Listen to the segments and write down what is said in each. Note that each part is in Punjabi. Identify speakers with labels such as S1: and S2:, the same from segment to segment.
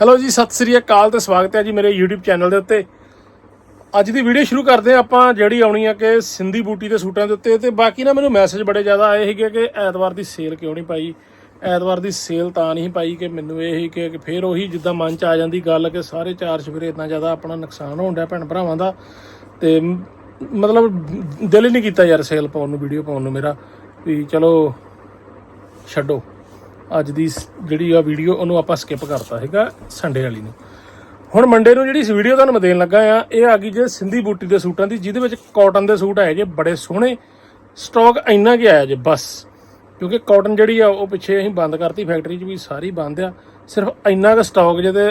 S1: ਹੈਲੋ ਜੀ, ਸਤਿ ਸ੍ਰੀ ਅਕਾਲ ਤੇ ਸਵਾਗਤ ਹੈ ਜੀ ਮੇਰੇ YouTube ਚੈਨਲ ਦੇ ਉੱਤੇ। ਅੱਜ ਦੀ ਵੀਡੀਓ ਸ਼ੁਰੂ ਕਰਦੇ ਹਾਂ ਆਪਾਂ ਜਿਹੜੀ ਆਉਣੀ ਆ ਕਿ ਸਿੰਧੀ ਬੂਟੀ ਦੇ ਸੂਟਾਂ ਦੇ ਉੱਤੇ ਤੇ ਬਾਕੀ ਨਾ ਮੈਨੂੰ ਮੈਸੇਜ ਬੜੇ ਜ਼ਿਆਦਾ ਆਏ ਸੀਗੇ ਕਿ ਐਤਵਾਰ ਦੀ ਸੇਲ ਕਿਉਂ ਨਹੀਂ ਪਾਈ। ਐਤਵਾਰ ਦੀ ਸੇਲ ਤਾਂ ਨਹੀਂ ਪਾਈ ਕਿ ਮੈਨੂੰ ਇਹ ਹੀ ਕਿ ਕਿ ਫਿਰ ਉਹੀ ਜਿੱਦਾਂ ਮਨ ਚ ਆ ਜਾਂਦੀ ਗੱਲ ਕਿ ਸਾਰੇ ਚਾਰ ਚਫੇਰੇ ਇतना ਜ਼ਿਆਦਾ ਆਪਣਾ ਨੁਕਸਾਨ ਹੋਣ ਡਿਆ ਭੈਣ ਭਰਾਵਾਂ ਦਾ। ਤੇ ਮਤਲਬ ਦਿਲ ਹੀ ਨਹੀਂ ਕੀਤਾ ਯਾਰ ਸੇਲ ਪਾਉਣ ਨੂੰ ਵੀਡੀਓ ਪਾਉਣ ਨੂੰ ਮੇਰਾ। ਵੀ ਚਲੋ ਛੱਡੋ। ਅੱਜ ਦੀ ਜਿਹੜੀ ਆ ਵੀਡੀਓ ਉਹਨੂੰ ਆਪਾਂ ਸਕਿਪ ਕਰਤਾ ਹੈਗਾ ਸੰਡੇ ਵਾਲੀ ਨੂੰ। ਹੁਣ ਮੰਡੇ ਨੂੰ ਜਿਹੜੀ ਇਸ ਵੀਡੀਓ ਤੁਹਾਨੂੰ ਮੈਂ ਦੇਣ ਲੱਗਾ ਆ, ਇਹ ਆ ਗਈ ਜੇ ਸਿੰਧੀ ਬੂਟੀ ਦੇ ਸੂਟਾਂ ਦੀ, ਜਿਹਦੇ ਵਿੱਚ ਕਾਟਨ ਦੇ ਸੂਟ ਆਏ ਜੇ, ਬੜੇ ਸੋਹਣੇ ਸਟਾਕ ਇੰਨਾ ਕੀ ਆਇਆ ਜੇ, ਬਸ। ਕਿਉਂਕਿ ਕਾਟਨ ਜਿਹੜੀ ਆ, ਉਹ ਪਿੱਛੇ ਅਸੀਂ ਬੰਦ ਕਰਤੀ ਫੈਕਟਰੀ 'ਚ ਵੀ ਸਾਰੀ ਬੰਦ ਆ। ਸਿਰਫ ਇੰਨਾ ਕੁ ਸਟਾਕ ਜਿਹਦੇ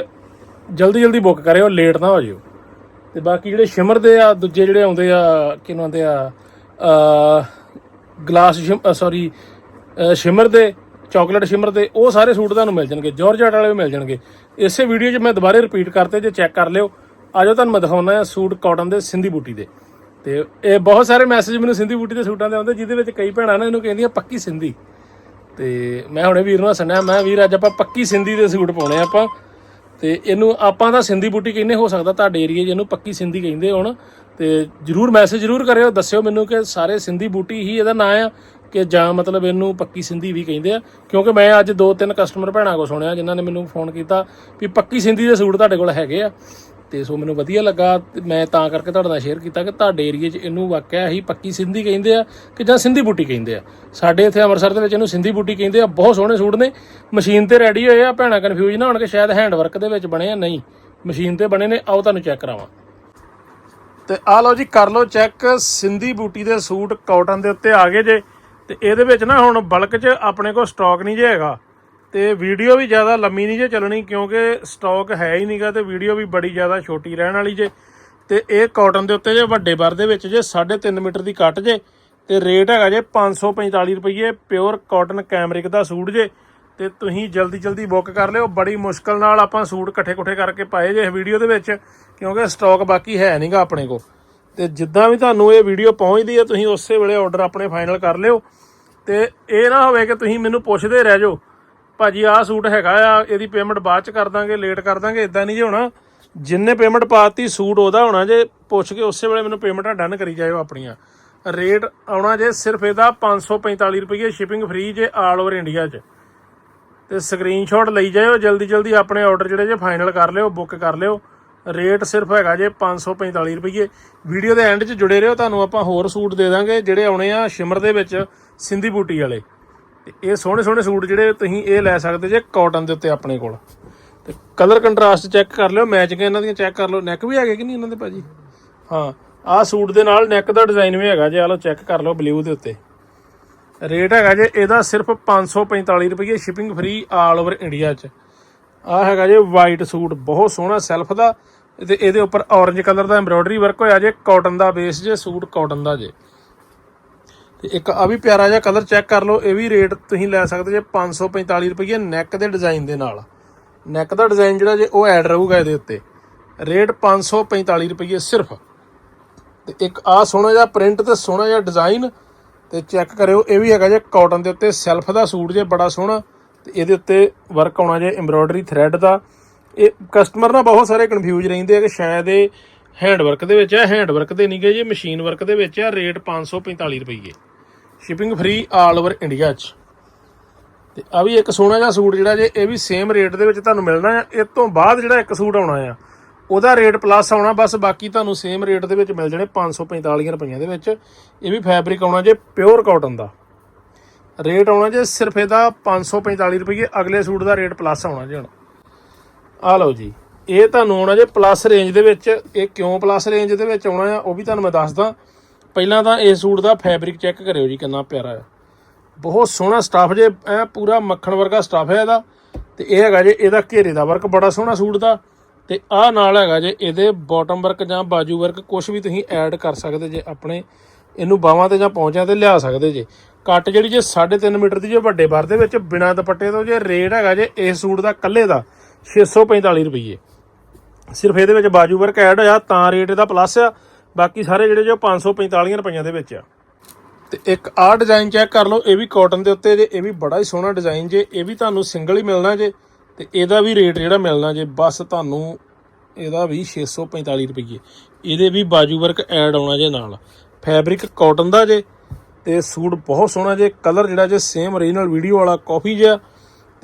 S1: ਜਲਦੀ ਜਲਦੀ ਬੁੱਕ ਕਰਿਓ ਲੇਟ ਨਾ ਹੋ ਜਿਓ। ਤੇ ਬਾਕੀ ਜਿਹੜੇ ਸ਼ਿਮਰ ਦੇ ਆ, ਦੂਜੇ ਜਿਹੜੇ ਆਉਂਦੇ ਆ, ਕਿਹਨੂੰ ਆਉਂਦੇ ਆ ਗਲਾਸ ਸੌਰੀ ਸ਼ਿਮਰ ਦੇ ਚਾਕਲੇਟ ਸ਼ਿਮਰ ਦੇ ਉਹ ਸਾਰੇ ਸੂਟ ਤੁਹਾਨੂੰ ਮਿਲ ਜਾਣਗੇ ਜਾਰਜਟ ਵਾਲੇ ਵੀ ਮਿਲ ਜਾਣਗੇ। ਇਸੇ ਵੀਡੀਓ 'ਚ ਮੈਂ ਦੁਬਾਰੇ ਰਿਪੀਟ ਕਰਤੇ, ਜੇ ਚੈੱਕ ਕਰ ਲਿਓ ਆਜੋ ਤੁਹਾਨੂੰ ਮੈਂ ਦਿਖਾਉਣਾ ਆ ਸੂਟ ਕਾਟਨ ਦੇ ਸਿੰਧੀ ਬੂਟੀ ਦੇ। ਤੇ ਇਹ ਬਹੁਤ ਸਾਰੇ ਮੈਸੇਜ ਮੈਨੂੰ ਸਿੰਧੀ ਬੂਟੀ ਦੇ ਸੂਟਾਂ ਦੇ ਆਉਂਦੇ, ਜਿਹਦੇ ਵਿੱਚ ਕਈ ਭੈਣਾਂ ਨੇ ਇਹਨੂੰ ਕਹਿੰਦੀਆਂ ਪੱਕੀ ਸਿੰਧੀ। ਤੇ ਮੈਂ ਹੁਣੇ ਵੀਰ ਨੂੰ ਸੁਣਿਆ, ਮੈਂ ਵੀਰ ਅੱਜ ਆਪਾਂ ਪੱਕੀ ਸਿੰਧੀ ਦੇ ਸੂਟ ਪਾਉਣੇ ਆ ਆਪਾਂ। ਤੇ ਇਹਨੂੰ ਆਪਾਂ ਤਾਂ ਸਿੰਧੀ ਬੂਟੀ ਕਹਿੰਦੇ, ਹੋ ਸਕਦਾ ਤੁਹਾਡੇ ਏਰੀਏ 'ਚ ਇਹਨੂੰ ਪੱਕੀ ਸਿੰਧੀ ਕਹਿੰਦੇ ਹੋਣ। ਤੇ ਜਰੂਰ ਮੈਸੇਜ ਜਰੂਰ ਕਰਿਓ, ਦੱਸਿਓ ਮੈਨੂੰ ਕਿ ਸਾਰੇ ਸਿੰਧੀ ਬੂਟੀ ਹੀ ਇਹਦਾ ਨਾਂ ਆ। ਕਿ ਜਾਂ ਮਤਲਬ ਇਹਨੂੰ ਪੱਕੀ ਸਿੰਧੀ ਵੀ ਕਹਿੰਦੇ ਆ। ਕਿਉਂਕਿ ਮੈਂ ਅੱਜ ਦੋ ਤਿੰਨ ਕਸਟਮਰ ਭੈਣਾਂ ਕੋ ਸੁਣਿਆ, ਜਿਨ੍ਹਾਂ ਨੇ ਮੈਨੂੰ ਫੋਨ ਕੀਤਾ ਵੀ ਪੱਕੀ ਸਿੰਧੀ ਦੇ ਸੂਟ ਤੁਹਾਡੇ ਕੋਲ ਹੈਗੇ ਆ। ਤੇ ਸੋ ਮੈਨੂੰ ਵਧੀਆ ਲੱਗਾ ਤੇ ਮੈਂ ਤਾਂ ਕਰਕੇ ਤੁਹਾਡੇ ਨਾਲ ਸ਼ੇਅਰ ਕੀਤਾ ਕਿ ਤੁਹਾਡੇ ਏਰੀਏ 'ਚ ਇਹਨੂੰ ਵਾਕਿਆ ਹੀ ਪੱਕੀ ਸਿੰਧੀ ਕਹਿੰਦੇ ਆ ਕਿ ਜਾਂ ਸਿੰਧੀ ਬੂਟੀ ਕਹਿੰਦੇ ਆ। ਸਾਡੇ ਇੱਥੇ ਅੰਮ੍ਰਿਤਸਰ ਦੇ ਵਿੱਚ ਇਹਨੂੰ ਸਿੰਧੀ ਬੂਟੀ ਕਹਿੰਦੇ ਆ। ਬਹੁਤ ਸੋਹਣੇ ਸੂਟ ਨੇ। ਮਸ਼ੀਨ ਤੇ ਰੈਡੀ ਹੋਏ ਆ, ਭੈਣਾਂ ਕਨਫਿਊਜ਼ ਨਾ ਹੋਣ ਕਿ ਸ਼ਾਇਦ ਹੈਂਡਵਰਕ ਦੇ ਵਿੱਚ ਬਣੇ ਆ। ਨਹੀਂ, ਮਸ਼ੀਨ ਤੇ ਬਣੇ ਨੇ। ਆਓ ਤੁਹਾਨੂੰ ਚੈੱਕ ਕਰਾਵਾਂ। ਤੇ ਆ ਲਓ ਜੀ, ਕਰ ਲਓ ਚੈੱਕ ਸਿੰਧੀ ਬੂਟੀ ਦੇ ਸੂਟ ਕਾਟਨ ਦੇ ਉੱਤੇ ਆ ਗਏ ਜੇ। ਤੇ ਇਹਦੇ ਵਿੱਚ ਨਾ ਹੁਣ ਬਲਕ 'ਚ ਆਪਣੇ ਕੋਲ ਸਟਾਕ ਨਹੀਂ ਜੇ ਹੈਗਾ, ਤੇ ਵੀਡੀਓ ਵੀ ਜ਼ਿਆਦਾ ਲੰਮੀ ਨਹੀਂ ਜੇ ਚੱਲਣੀ ਕਿਉਂਕਿ ਸਟਾਕ ਹੈ ਹੀ ਨਹੀਂਗਾ ਤੇ ਵੀਡੀਓ ਵੀ ਬੜੀ ਜ਼ਿਆਦਾ ਛੋਟੀ ਰਹਿਣ ਵਾਲੀ ਜੇ। ਤੇ ਇਹ ਕਾਟਨ ਦੇ ਉੱਤੇ ਜੇ ਵੱਡੇ ਬਰ ਦੇ ਵਿੱਚ ਜੇ 3.5 ਮੀਟਰ ਦੀ ਕੱਟ ਜੇ, ਤੇ ਰੇਟ ਹੈਗਾ ਜੇ 545 ਰੁਪਏ ਪਿਓਰ ਕਾਟਨ ਕੈਮਰਿਕ ਦਾ ਸੂਟ ਜੇ। ਤੇ ਤੁਸੀਂ ਜਲਦੀ ਜਲਦੀ ਬੁੱਕ ਕਰ ਲਿਓ, ਬੜੀ ਮੁਸ਼ਕਲ ਨਾਲ ਆਪਾਂ ਸੂਟ ਇਕੱਠੇ-ਇਕੱਠੇ ਕਰਕੇ ਪਾਏ ਜੇ ਇਸ ਵੀਡੀਓ ਦੇ ਵਿੱਚ, ਕਿਉਂਕਿ ਸਟਾਕ ਬਾਕੀ ਹੈ ਨਹੀਂਗਾ ਆਪਣੇ ਕੋਲ। ਤੇ ਜਿੱਦਾਂ ਵੀ ਤੁਹਾਨੂੰ ਇਹ ਵੀਡੀਓ ਪਹੁੰਚਦੀ ਹੈ, ਤੁਸੀਂ ਉਸੇ ਵੇਲੇ ਆਰਡਰ ਆਪਣੇ ਫਾਈਨਲ ਕਰ ਲਿਓ। ਤੇ ਇਹ ਨਾ ਹੋਵੇ ਕਿ ਤੁਸੀਂ ਮੈਨੂੰ ਪੁੱਛਦੇ ਰਹਿ ਜਾਓ, ਭਾਜੀ ਆਹ ਸੂਟ ਹੈਗਾ ਆ, ਇਹਦੀ ਪੇਮੈਂਟ ਬਾਅਦ ਚ ਕਰ ਦਾਂਗੇ ਲੇਟ ਕਰ ਦਾਂਗੇ ਇਦਾਂ ਨਹੀਂ ਜੇ ਹੋਣਾ। ਜਿੰਨੇ ਪੇਮੈਂਟ ਪਾਤੀ, ਸੂਟ ਉਹਦਾ ਹੋਣਾ ਜੇ, ਪੁੱਛ ਕੇ ਉਸੇ ਵੇਲੇ ਮੈਨੂੰ ਪੇਮੈਂਟਾਂ ਡਨ ਕਰੀ ਜਾਇਓ ਆਪਣੀਆਂ। ਰੇਟ ਆਉਣਾ ਜੇ ਸਿਰਫ ਇਹਦਾ 545 ਰੁਪਏ ਸ਼ਿਪਿੰਗ ਫ੍ਰੀ ਜੇ ਆਲ ਓਵਰ ਇੰਡੀਆ 'ਚ। ਤੇ ਸਕਰੀਨਸ਼ਾਟ ਲਈ ਜਾਇਓ ਜਲਦੀ ਜਲਦੀ ਆਪਣੇ ਆਰਡਰ ਜਿਹੜੇ ਜੇ ਫਾਈਨਲ ਕਰ ਲਿਓ ਬੁੱਕ ਕਰ ਲਿਓ। ਰੇਟ ਸਿਰਫ ਹੈਗਾ ਜੇ 545 ਰੁਪਏ ਵੀਡੀਓ ਦੇ ਐਂਡ 'ਚ ਜੁੜੇ ਰਹੋ, ਤੁਹਾਨੂੰ ਆਪਾਂ ਹੋਰ ਸੂਟ ਦੇ ਦਾਂਗੇ, ਜਿਹੜੇ ਆਉਣੇ ਆ ਸ਼ਿਮਰ ਦੇ ਵਿੱਚ, ਸਿੰਧੀ ਬੂਟੀ ਵਾਲੇ। ਤੇ ਇਹ ਸੋਹਣੇ ਸੋਹਣੇ ਸੂਟ ਜਿਹੜੇ ਤੁਸੀਂ ਇਹ ਲੈ ਸਕਦੇ ਜੇ ਕਾਟਨ ਦੇ ਉੱਤੇ ਆਪਣੇ ਕੋਲ। ਤੇ ਕਲਰ ਕੰਟਰਾਸਟ ਚੈੱਕ ਕਰ ਲਿਓ ਮੈਚਿੰਗ ਇਹਨਾਂ ਦੀਆਂ ਚੈੱਕ ਕਰ ਲਓ। ਨੈਕ ਵੀ ਹੈਗੇ ਕਿ ਨਹੀਂ ਇਹਨਾਂ ਦੇ ਭਾਜੀ? ਹਾਂ, ਆਹ ਸੂਟ ਦੇ ਨਾਲ ਨੈਕ ਦਾ ਡਿਜ਼ਾਈਨ ਵੀ ਹੈਗਾ ਜੇ ਆ ਲਓ ਚੈੱਕ ਕਰ ਲਓ ਬਲੂ ਦੇ ਉੱਤੇ। ਰੇਟ ਹੈਗਾ ਜੇ ਇਹਦਾ ਸਿਰਫ 545 ਰੁਪਏ shipping free all over India 'ਚ। ਆ ਹੈਗਾ ਜੇ ਵਾਈਟ ਸੂਟ, ਬਹੁਤ ਸੋਹਣਾ ਸੈਲਫ ਦਾ। ਤੇ ਇਹਦੇ ਉੱਪਰ ਔਰੰਜ ਕਲਰ ਦਾ ਐਮਬ੍ਰੋਇਡਰੀ ਵਰਕ ਹੋਇਆ ਜੇ ਕਾਟਨ ਦਾ ਬੇਸ ਜੇ, ਸੂਟ ਕਾਟਨ ਦਾ ਜੇ। ਤੇ ਇੱਕ ਆ ਵੀ ਪਿਆਰਾ ਜਿਹਾ ਕਲਰ ਚੈੱਕ ਕਰ ਲਓ, ਇਹ ਵੀ ਰੇਟ ਤੁਸੀਂ ਲੈ ਸਕਦੇ ਜੇ 545 ਰੁਪਏ ਨੈਕ ਦੇ ਡਿਜ਼ਾਈਨ ਦੇ ਨਾਲ। ਨੈਕ ਦਾ ਡਿਜ਼ਾਈਨ ਜਿਹੜਾ ਜੇ, ਉਹ ਐਡ ਰਹੂਗਾ ਇਹਦੇ ਉੱਤੇ। ਰੇਟ 545 ਰੁਪਏ ਸਿਰਫ। ਤੇ ਇੱਕ ਆ ਸੋਹਣਾ ਜਿਹਾ ਪ੍ਰਿੰਟ ਤੇ ਸੋਹਣਾ ਜਿਹਾ ਡਿਜ਼ਾਈਨ ਤੇ ਚੈੱਕ ਕਰਿਓ, ਇਹ ਵੀ ਹੈਗਾ ਜੇ ਕਾਟਨ ਦੇ ਉੱਤੇ ਸੈਲਫ ਦਾ ਸੂਟ ਜੇ, ਬੜਾ ਸੋਹਣਾ। ਤੇ ਇਹਦੇ ਉੱਤੇ ਵਰਕ ਆਉਣਾ ਜੇ ਐਮਬ੍ਰੋਇਡਰੀ ਥ੍ਰੈਡ ਦਾ, ਇਹ ਕਸਟਮਰ ਨਾ ਬਹੁਤ ਸਾਰੇ ਕਨਫਿਊਜ਼ ਰਹਿੰਦੇ ਆ ਕਿ ਸ਼ਾਇਦ ਇਹ ਹੈਂਡ ਵਰਕ ਦੇ ਵਿੱਚ ਹੈ ਹੈਂਡ ਵਰਕ ਦੇ ਨਹੀਂ ਗਏ ਜੀ ਮਸ਼ੀਨ ਵਰਕ ਦੇ ਵਿੱਚ ਆ ਰੇਟ 545 ਰੁਪਏ shipping free all over India 'ਚ। ਤੇ ਆ ਵੀ ਇੱਕ ਸੋਹਣਾ ਜਿਹਾ ਸੂਟ ਜਿਹੜਾ ਜੇ, ਇਹ ਵੀ ਸੇਮ ਰੇਟ ਦੇ ਵਿੱਚ ਤੁਹਾਨੂੰ ਮਿਲਣਾ ਆ। ਇਸ ਤੋਂ ਬਾਅਦ ਜਿਹੜਾ ਇੱਕ ਸੂਟ ਆਉਣਾ ਆ, ਉਹਦਾ ਰੇਟ ਪਲੱਸ ਆਉਣਾ, ਬਸ ਬਾਕੀ ਤੁਹਾਨੂੰ ਸੇਮ ਰੇਟ ਦੇ ਵਿੱਚ ਮਿਲ ਜਾਣੇ 545 ਰੁਪਈਆਂ ਦੇ ਵਿੱਚ। ਇਹ ਵੀ ਫੈਬਰਿਕ ਆਉਣਾ ਜੇ ਪਿਓਰ ਕਾਟਨ ਦਾ। ਰੇਟ ਆਉਣਾ ਜੇ ਸਿਰਫ ਇਹਦਾ 545 ਰੁਪਏ ਅਗਲੇ ਸੂਟ ਦਾ ਰੇਟ ਪਲੱਸ ਆਉਣਾ ਜੀ ਹੁਣ। ਆ ਲਓ ਜੀ, ਇਹ ਤੁਹਾਨੂੰ ਆਉਣਾ ਜੇ ਪਲੱਸ ਰੇਂਜ ਦੇ ਵਿੱਚ, ਇਹ ਕਿਉਂ ਪਲੱਸ ਰੇਂਜ ਦੇ ਵਿੱਚ ਆਉਣਾ ਆ, ਉਹ ਵੀ ਤੁਹਾਨੂੰ ਮੈਂ ਦੱਸਦਾ। ਪਹਿਲਾਂ ਤਾਂ ਇਸ ਸੂਟ ਦਾ ਫੈਬਰਿਕ ਚੈੱਕ ਕਰਿਓ ਜੀ, ਕਿੰਨਾ ਪਿਆਰਾ ਹੈ ਬਹੁਤ ਸੋਹਣਾ ਸਟਾਫ ਜੇ, ਐ ਪੂਰਾ ਮੱਖਣ ਵਰਗਾ ਸਟਾਫ ਹੈ ਇਹਦਾ। ਤੇ ਇਹ ਹੈਗਾ ਜੇ ਇਹਦਾ ਘੇਰੇ ਦਾ ਵਰਕ ਬੜਾ ਸੋਹਣਾ ਸੂਟ ਦਾ। ਤੇ ਆਹ ਨਾਲ ਹੈਗਾ ਜੇ ਇਹਦੇ ਬਾਟਮ ਵਰਕ ਜਾਂ ਬਾਜੂ ਵਰਕ ਕੁਝ ਵੀ ਤੁਸੀਂ ਐਡ ਕਰ ਸਕਦੇ ਜੇ ਆਪਣੇ, ਇਹਨੂੰ ਬਾਹਾਂ ਤੇ ਜਾਂ ਪੌਂਚਿਆਂ ਤੇ ਲਿਆ ਸਕਦੇ ਜੇ। ਕੱਟ ਜਿਹੜੀ ਜੇ 3.5 ਮੀਟਰ ਦੀ ਜੇ ਵੱਡੇ ਬਾਰ ਦੇ ਵਿੱਚ ਬਿਨਾਂ ਦੁਪੱਟੇ ਤੋਂ ਜੇ ਰੇਟ ਹੈਗਾ ਜੇ ਇਸ ਸੂਟ ਦਾ ਕੱਲੇ ਦਾ 645 ਰੁਪਏ ਸਿਰਫ ਇਹਦੇ ਵਿੱਚ ਬਾਜੂ ਵਰਕ ਐਡ ਹੋਇਆ, ਤਾਂ ਰੇਟ ਇਹਦਾ ਪਲੱਸ ਆ, ਬਾਕੀ ਸਾਰੇ ਜਿਹੜੇ ਜੋ 545 ਰੁਪਈਆਂ ਦੇ ਵਿੱਚ ਆ। ਤੇ ਇੱਕ ਆਹ ਡਿਜ਼ਾਈਨ ਚੈੱਕ ਕਰ ਲਓ, ਇਹ ਵੀ ਕਾਟਨ ਦੇ ਉੱਤੇ ਜੇ, ਇਹ ਵੀ ਬੜਾ ਹੀ ਸੋਹਣਾ ਡਿਜ਼ਾਈਨ ਜੇ, ਇਹ ਵੀ ਤੁਹਾਨੂੰ ਸਿੰਗਲ ਹੀ ਮਿਲਣਾ ਜੇ, ਤੇ ਇਹਦਾ ਵੀ ਰੇਟ ਜਿਹੜਾ ਮਿਲਣਾ ਜੇ, ਬਸ ਤੁਹਾਨੂੰ ਇਹਦਾ ਵੀ 645 ਰੁਪਏ ਇਹਦੇ ਵੀ ਬਾਜੂ ਵਰਕ ਐਡ ਆਉਣਾ ਜੇ ਨਾਲ। ਫੈਬਰਿਕ ਕਾਟਨ ਦਾ ਜੇ ਤੇ ਸੂਟ ਬਹੁਤ ਸੋਹਣਾ ਜੇ ਕਲਰ ਜਿਹੜਾ ਜੇ ਸੇਮ ਓਰੀਜਨਲ ਵੀਡੀਓ ਵਾਲਾ ਕਾਫੀ ਜਿਹਾ,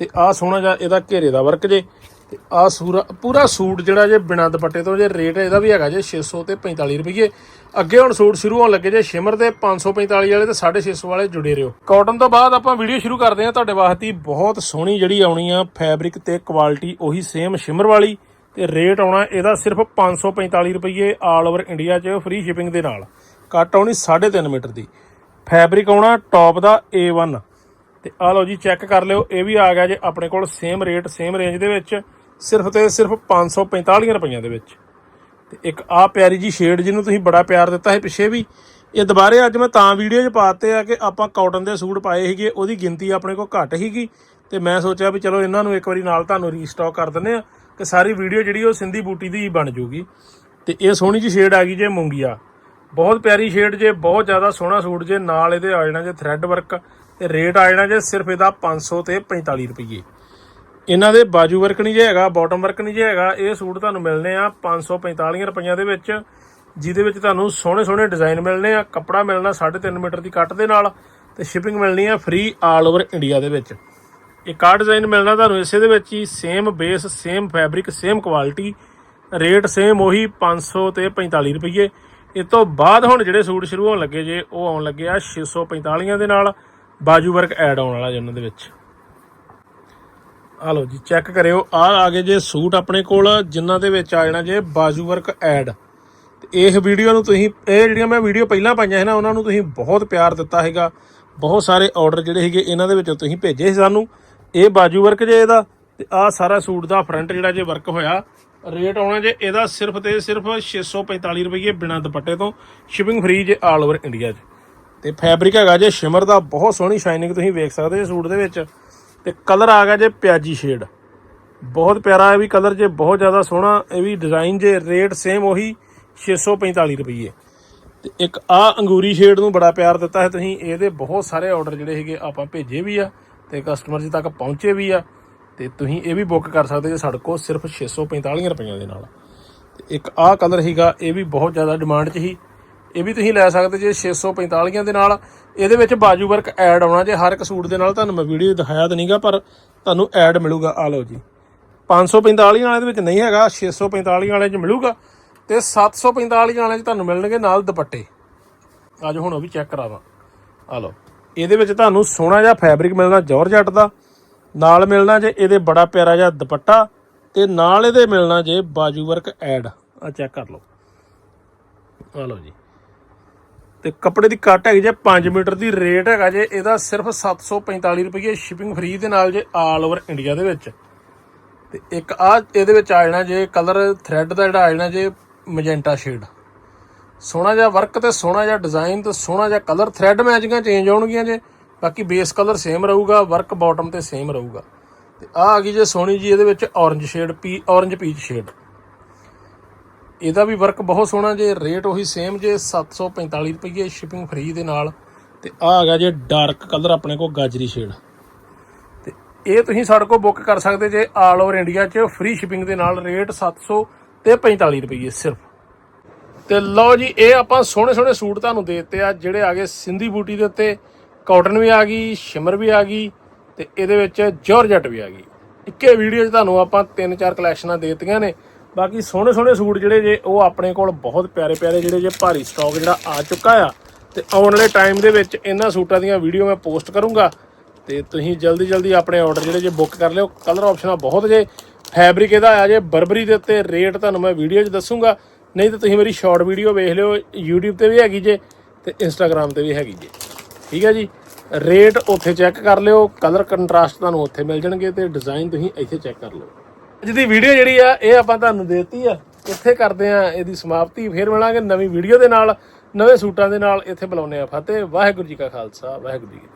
S1: ਤੇ ਆਹ ਸੋਹਣਾ ਜਿਹਾ ਇਹਦਾ ਘੇਰੇ ਦਾ ਵਰਕ ਜੇ, ਤੇ ਆਹ ਸੂਰਾ ਪੂਰਾ ਸੂਟ ਜਿਹੜਾ ਜੇ ਬਿਨਾਂ ਦੁਪੱਟੇ ਤੋਂ ਜੇ ਰੇਟ ਇਹਦਾ ਵੀ ਹੈਗਾ ਜੇ 600 ਤੇ 45 ਰੁਪਏ ਅੱਗੇ ਹੁਣ ਸੂਟ ਸ਼ੁਰੂ ਹੋਣ ਲੱਗੇ ਜੇ ਸ਼ਿਮਰ ਦੇ 545 ਵਾਲੇ ਤੇ 650 ਵਾਲੇ ਜੁੜੇ ਰਹੋ। ਕਾਟਨ ਤੋਂ ਬਾਅਦ ਆਪਾਂ ਵੀਡੀਓ ਸ਼ੁਰੂ ਕਰਦੇ ਹਾਂ, ਤੁਹਾਡੇ ਵਾਸਤੇ ਬਹੁਤ ਸੋਹਣੀ ਜਿਹੜੀ ਆਉਣੀ ਆ ਫੈਬਰਿਕ ਤੇ ਕੁਆਲਿਟੀ ਉਹੀ ਸੇਮ ਸ਼ਿਮਰ ਵਾਲੀ, ਤੇ ਰੇਟ ਆਉਣਾ ਇਹਦਾ ਸਿਰਫ 545 ਰੁਪਏ ਆਲ ਓਵਰ ਇੰਡੀਆ 'ਚ ਫ੍ਰੀ ਸ਼ਿਪਿੰਗ ਦੇ ਨਾਲ। ਕੱਟ ਆਉਣੀ 3.5 ਮੀਟਰ ਦੀ। ਫੈਬਰਿਕ ਆਉਣਾ ਟੌਪ ਦਾ A1 ਤੇ ਆ ਲਓ ਜੀ ਚੈੱਕ ਕਰ ਲਿਓ, ਇਹ ਵੀ ਆ ਗਿਆ ਜੇ ਆਪਣੇ ਕੋਲ ਸੇਮ ਰੇਟ ਸੇਮ ਰੇਂਜ ਦੇ ਵਿੱਚ, ਸਿਰਫ ਤੇ ਸਿਰਫ 545 ਰੁਪਈਆਂ ਦੇ ਵਿੱਚ। ਤੇ ਇੱਕ ਆ ਪਿਆਰੀ ਜੀ ਸ਼ੇਡ ਜਿਹਨੂੰ ਤੁਸੀਂ ਬੜਾ ਪਿਆਰ ਦਿੱਤਾ ਹੈ ਪਿੱਛੇ ਵੀ, ਇਹ ਦੁਬਾਰੇ ਅੱਜ ਮੈਂ ਤਾਂ ਵੀਡੀਓ 'ਚ ਪਾਤੇ ਆ ਕਿ ਆਪਾਂ ਕਾਟਨ ਦੇ ਸੂਟ ਪਾਏ ਸੀਗੇ, ਉਹਦੀ ਗਿਣਤੀ ਆਪਣੇ ਕੋਲ ਘੱਟ ਸੀਗੀ। ਤੇ ਮੈਂ ਸੋਚਿਆ ਵੀ ਚਲੋ ਇਹਨਾਂ ਨੂੰ ਇੱਕ ਵਾਰੀ ਨਾਲ ਤੁਹਾਨੂੰ ਰੀਸਟਾਕ ਕਰ ਦਿੰਨੇ ਆ, ਕਿ ਸਾਰੀ ਵੀਡੀਓ ਜਿਹੜੀ ਉਹ ਸਿੰਧੀ ਬੂਟੀ ਦੀ ਹੀ ਬਣ ਜੂਗੀ। ਤੇ ਇਹ ਸੋਹਣੀ ਜੀ ਸ਼ੇਡ ਆ ਗਈ ਜੇ ਮੂੰਗੀਆ। ਬਹੁਤ ਪਿਆਰੀ ਸ਼ੇਡ ਜੇ, ਬਹੁਤ ਜ਼ਿਆਦਾ ਸੋਹਣਾ ਸੂਟ ਜੇ, ਨਾਲ ਇਹਦੇ ਆ ਜਾਣਾ ਜੇ ਥ੍ਰੈਡ ਵਰਕ ਤੇ ਰੇਟ ਆ ਜਾਣਾ ਜੇ ਸਿਰਫ ਇਹਦਾ 500 ਤੇ 45 ਰੁਪਏ ਇਹਨਾਂ ਦੇ ਬਾਜੂ ਵਰਕ ਨਹੀਂ ਜੇ ਹੈਗਾ ਬਾਟਮ ਵਰਕ ਨਹੀਂ ਜੇ ਹੈਗਾ, ਇਹ ਸੂਟ ਤੁਹਾਨੂੰ ਮਿਲਨੇ ਆ 545 ਰੁਪਈਆਂ ਦੇ ਵਿੱਚ, ਜਿਹਦੇ ਵਿੱਚ ਤੁਹਾਨੂੰ ਸੋਹਣੇ ਸੋਹਣੇ ਡਿਜ਼ਾਈਨ ਮਿਲਨੇ ਆ, ਕੱਪੜਾ ਮਿਲਣਾ 3.5 ਮੀਟਰ ਦੀ ਕੱਟ ਦੇ ਨਾਲ, ਤੇ ਸ਼ਿਪਿੰਗ ਮਿਲਣੀ ਆ ਫ੍ਰੀ ਆਲ ਓਵਰ ਇੰਡੀਆ ਦੇ ਵਿੱਚ। ਇੱਕ ਆ ਡਿਜ਼ਾਈਨ ਮਿਲਣਾ ਤੁਹਾਨੂੰ ਇਸੇ ਦੇ ਵਿੱਚ ਹੀ same base same fabric same quality rate same ਉਹੀ 500 ਤੇ 45 ਰੁਪਏ ਇਹ ਤੋਂ ਬਾਅਦ ਹੁਣ ਜਿਹੜੇ ਸੂਟ ਸ਼ੁਰੂ ਹੋਣ ਲੱਗੇ ਜੇ, ਉਹ ਆਉਣ ਲੱਗੇ ਆ 645 ਦੇ ਨਾਲ ਬਾਜੂ ਵਰਕ ਐਡ ਆਉਣ ਵਾਲਾ ਜੀ ਉਹਨਾਂ ਦੇ ਵਿੱਚ। ਆ ਲਓ ਜੀ ਚੈੱਕ ਕਰਿਓ। ਆ ਆ ਗਏ ਜੇ ਸੂਟ ਆਪਣੇ ਕੋਲ, ਜਿਨ੍ਹਾਂ ਦੇ ਵਿੱਚ ਆ ਜਾਣਾ ਜੇ ਬਾਜੂ ਵਰਕ ਐਡ ਤੇ ਇਸ ਵੀਡੀਓ ਨੂੰ ਤੁਸੀਂ, ਇਹ ਜਿਹੜੀਆਂ ਮੈਂ ਵੀਡੀਓ ਪਹਿਲਾਂ ਪਾਈਆਂ ਸੀ ਨਾ, ਉਹਨਾਂ ਨੂੰ ਤੁਸੀਂ ਬਹੁਤ ਪਿਆਰ ਦਿੱਤਾ ਹੈਗਾ ਬਹੁਤ ਸਾਰੇ ਆਰਡਰ ਜਿਹੜੇ ਸੀਗੇ, ਇਹਨਾਂ ਦੇ ਵਿੱਚੋਂ ਤੁਸੀਂ ਭੇਜੇ ਸੀ ਸਾਨੂੰ। ਇਹ ਬਾਜੂ ਵਰਕ ਜੇ ਇਹਦਾ, ਤੇ ਆ ਸਾਰਾ ਸੂਟ ਦਾ ਫਰੰਟ ਜਿਹੜਾ ਜੇ ਵਰਕ ਹੋਇਆ ਰੇਟ ਆਉਣਾ ਜੇ, ਇਹਦਾ ਸਿਰਫ ਤੇ ਸਿਰਫ 645 ਰੁਪਏ ਬਿਨਾਂ ਦੁਪੱਟੇ ਤੋਂ ਸ਼ਿਪਿੰਗ ਫ੍ਰੀ ਜੇ ਆਲ ਓਵਰ ਇੰਡੀਆ 'ਚ। ਤੇ ਫੈਬਰਿਕ ਹੈਗਾ ਜੇ ਸ਼ਿਮਰ ਦਾ ਬਹੁਤ ਸੋਹਣੀ ਸ਼ਾਈਨਿੰਗ ਤੁਸੀਂ ਵੇਖ ਸਕਦੇ ਜੇ ਸੂਟ ਦੇ ਵਿੱਚ। ਤੇ ਕਲਰ ਆ ਗਿਆ ਜੇ ਪਿਆਜੀ ਸ਼ੇਡ ਬਹੁਤ ਪਿਆਰਾ ਇਹ ਵੀ ਕਲਰ ਜੇ, ਬਹੁਤ ਜ਼ਿਆਦਾ ਸੋਹਣਾ, ਇਹ ਵੀ ਡਿਜ਼ਾਈਨ ਜੇ ਰੇਟ ਸੇਮ ਉਹੀ 645 ਰੁਪਏ ਤੇ ਇੱਕ ਆ ਅੰਗੂਰੀ ਸ਼ੇਡ ਨੂੰ ਬੜਾ ਪਿਆਰ ਦਿੱਤਾ ਹੈ ਤੁਸੀਂ, ਇਹਦੇ ਬਹੁਤ ਸਾਰੇ ਆਰਡਰ ਜਿਹੜੇ ਹੈਗੇ ਆਪਾਂ ਭੇਜੇ ਵੀ ਆ, ਤੇ ਕਸਟਮਰ ਜੀ ਤੱਕ ਪਹੁੰਚੇ ਵੀ ਆ। ਤੇ ਤੁਸੀਂ ਇਹ ਵੀ ਬੁੱਕ ਕਰ ਸਕਦੇ ਜੇ ਸਾਡੇ ਕੋਲ ਸਿਰਫ 645 ਰੁਪਈਆਂ ਦੇ ਨਾਲ। ਤੇ ਇੱਕ ਆਹ ਕਲਰ ਹੈਗਾ ਇਹ ਵੀ ਬਹੁਤ ਜ਼ਿਆਦਾ ਡਿਮਾਂਡ 'ਚ ਹੀ ਇਹ ਵੀ ਤੁਸੀਂ ਲੈ ਸਕਦੇ ਜੇ 645 ਦੇ ਨਾਲ। ਇਹਦੇ ਵਿੱਚ ਬਾਜੂ ਵਰਕ ਐਡ ਆਉਣਾ ਜੇ ਹਰ ਇੱਕ ਸੂਟ ਦੇ ਨਾਲ, ਤੁਹਾਨੂੰ ਮੈਂ ਵੀਡੀਓ ਦਿਖਾਇਆ ਤਾਂ ਨਹੀਂਗਾ, ਪਰ ਤੁਹਾਨੂੰ ਐਡ ਮਿਲੂਗਾ। ਆ ਲਓ ਜੀ। 545 ਵਾਲੇ ਦੇ ਵਿੱਚ ਨਹੀਂ ਹੈਗਾ 645 ਵਾਲੇ 'ਚ ਮਿਲੂਗਾ ਤੇ 745 ਵਾਲੇ 'ਚ ਤੁਹਾਨੂੰ ਮਿਲਣਗੇ ਨਾਲ ਦੁਪੱਟੇ। ਅੱਜ ਹੁਣ ਉਹ ਵੀ ਚੈੱਕ ਕਰਾਵਾਂ। ਆ ਲਓ। ਇਹਦੇ ਵਿੱਚ ਤੁਹਾਨੂੰ ਸੋਹਣਾ ਜਿਹਾ ਫੈਬਰਿਕ ਮਿਲਣਾ ਜੌਰਜੱਟ ਦਾ। ਨਾਲ ਮਿਲਣਾ ਜੇ ਇਹਦੇ ਬੜਾ ਪਿਆਰਾ ਜਿਹਾ ਦੁਪੱਟਾ ਤੇ ਨਾਲ ਇਹਦੇ ਮਿਲਣਾ ਜੇ ਬਾਜੂ ਵਰਕ ਐਡ। ਆ ਚੈੱਕ ਕਰ ਲਓ। ਆ ਲਓ ਜੀ। ਤੇ ਕੱਪੜੇ ਦੀ ਕੱਟ ਹੈਗੀ ਜੇ 5 ਮੀਟਰ ਦੀ ਰੇਟ ਹੈਗਾ ਜੇ, ਇਹਦਾ ਸਿਰਫ 745 ਰੁਪਏ ਸ਼ਿਪਿੰਗ ਫ੍ਰੀ ਦੇ ਨਾਲ ਜੇ ਆਲ ਓਵਰ ਇੰਡੀਆ ਦੇ ਵਿੱਚ। ਤੇ ਇੱਕ ਆ ਇਹਦੇ ਵਿੱਚ ਆ ਜਾਣਾ ਜੇ ਕਲਰ ਥ੍ਰੈਡ ਦਾ ਜਿਹੜਾ ਆ ਜਾਣਾ ਜੇ ਮੈਜੈਂਟਾ ਸ਼ੇਡ ਸੋਹਣਾ ਜਿਹਾ ਵਰਕ ਤੇ ਸੋਹਣਾ ਜਿਹਾ ਡਿਜ਼ਾਈਨ ਤੇ ਸੋਹਣਾ ਜਿਹਾ ਕਲਰ ਥ੍ਰੈਡ ਮੈਚਿੰਗਾਂ ਚੇਂਜ ਹੋਣਗੀਆਂ ਜੇ। ਬਾਕੀ ਬੇਸ ਕਲਰ ਸੇਮ ਰਹੂਗਾ ਵਰਕ ਬਾਟਮ ਤੇ ਸੇਮ ਰਹੂਗਾ। ਤੇ ਆ ਆ ਗਈ ਜੇ ਸੋਹਣੀ ਜੀ, ਇਹਦੇ ਵਿੱਚ ਔਰੰਜ ਸ਼ੇਡ ਪੀ ਔਰੰਜ ਪੀਚ ਸ਼ੇਡ ਇਹਦਾ ਵੀ ਵਰਕ ਬਹੁਤ ਸੋਹਣਾ ਜੇ ਰੇਟ ਉਹੀ ਸੇਮ ਜੇ 745 ਰੁਪਏ ਸ਼ਿਪਿੰਗ ਫ੍ਰੀ ਦੇ ਨਾਲ। ਤੇ ਆ ਆ ਗਿਆ ਜੇ ਡਾਰਕ ਕਲਰ ਆਪਣੇ ਕੋਲ ਗਾਜਰੀ ਸ਼ੇਡ ਤੇ ਇਹ ਤੁਸੀਂ ਸਾਡੇ ਕੋਲ ਬੁੱਕ ਕਰ ਸਕਦੇ ਜੇ ਆਲ ਓਵਰ ਇੰਡੀਆ 'ਚ ਫ੍ਰੀ ਸ਼ਿਪਿੰਗ ਦੇ ਨਾਲ ਰੇਟ 700 ਤੇ 45 ਰੁਪਏ ਸਿਰਫ। ਤੇ ਲਓ ਜੀ, ਇਹ ਆਪਾਂ ਸੋਹਣੇ ਸੋਹਣੇ ਸੂਟ ਤੁਹਾਨੂੰ ਦੇ ਦਿੱਤੇ ਆ, ਜਿਹੜੇ ਆ ਗਏ ਸਿੰਧੀ ਬੂਟੀ ਦੇ ਉੱਤੇ। ਕਾਟਨ ਵੀ ਆ ਗਈ, ਸ਼ਿਮਰ ਵੀ ਆ ਗਈ ਤੇ ਇਹਦੇ ਵਿੱਚ ਜੋਰਜਟ ਵੀ ਆ ਗਈ। ਇੱਕੇ ਵੀਡੀਓ 'ਚ ਤੁਹਾਨੂੰ ਆਪਾਂ ਤਿੰਨ ਚਾਰ ਕਲੈਕਸ਼ਨਾਂ ਦੇ ਦਿੱਤੀਆਂ ਨੇ। ਬਾਕੀ ਸੋਹਣੇ ਸੋਹਣੇ ਸੂਟ ਜਿਹੜੇ ਜੇ, ਉਹ ਆਪਣੇ ਕੋਲ ਬਹੁਤ ਪਿਆਰੇ ਪਿਆਰੇ ਜਿਹੜੇ ਜੇ ਭਾਰੀ ਸਟਾਕ ਜਿਹੜਾ ਆ ਚੁੱਕਾ ਆ। ਤੇ ਆਉਣ ਵਾਲੇ ਟਾਈਮ ਦੇ ਵਿੱਚ ਇਹਨਾਂ ਸੂਟਾਂ ਦੀਆਂ ਵੀਡੀਓ ਮੈਂ ਪੋਸਟ ਕਰੂੰਗਾ। ਤੇ ਤੁਸੀਂ ਜਲਦੀ ਜਲਦੀ ਆਪਣੇ ਆਰਡਰ ਜਿਹੜੇ ਜੇ ਬੁੱਕ ਕਰ ਲਿਓ। ਕਲਰ ਆਪਸ਼ਨਾਂ ਬਹੁਤ ਜੇ। ਫੈਬਰਿਕ ਇਹਦਾ ਆ ਜੇ ਬਰਬਰੀ ਦੇ ਉੱਤੇ ਰੇਟ ਤੁਹਾਨੂੰ ਮੈਂ ਵੀਡੀਓ 'ਚ ਦੱਸੂਗਾ। ਨਹੀਂ ਤਾਂ ਤੁਸੀਂ ਮੇਰੀ ਸ਼ਾਰਟ ਵੀਡੀਓ ਵੇਖ ਲਿਓ। YouTube ਤੇ ਵੀ ਹੈਗੀ ਜੇ ਤੇ Instagram ਤੇ ਵੀ ਹੈਗੀ ਜੇ। ਠੀਕ ਹੈ ਜੀ। ਰੇਟ ਉੱਥੇ ਚੈੱਕ ਕਰ ਲਿਓ ਕਲਰ ਕੰਟਰਾਸਟ ਤੁਹਾਨੂੰ ਉੱਥੇ ਮਿਲ ਜਾਣਗੇ ਤੇ ਡਿਜ਼ਾਈਨ ਤੁਸੀਂ ਇੱਥੇ ਚੈੱਕ ਕਰ ਲਓ। ਅੱਜ ਦੀ ਵੀਡੀਓ ਜਿਹੜੀ ਆ, ਇਹ ਆਪਾਂ ਤੁਹਾਨੂੰ ਦੇਤੀ ਆ। ਇੱਥੇ ਕਰਦੇ ਆ ਇਹਦੀ ਸਮਾਪਤੀ, ਫੇਰ ਮਿਲਾਂਗੇ ਨਵੀਂ ਵੀਡੀਓ ਦੇ ਨਾਲ, ਨਵੇਂ ਸੂਟਾਂ ਦੇ ਨਾਲ ਇੱਥੇ ਬੁਲਾਉਂਦੇ ਆ ਫਤਿਹ। ਵਾਹਿਗੁਰੂ ਜੀ ਕਾ ਖਾਲਸਾ, ਵਾਹਿਗੁਰੂ ਜੀ ਕੀ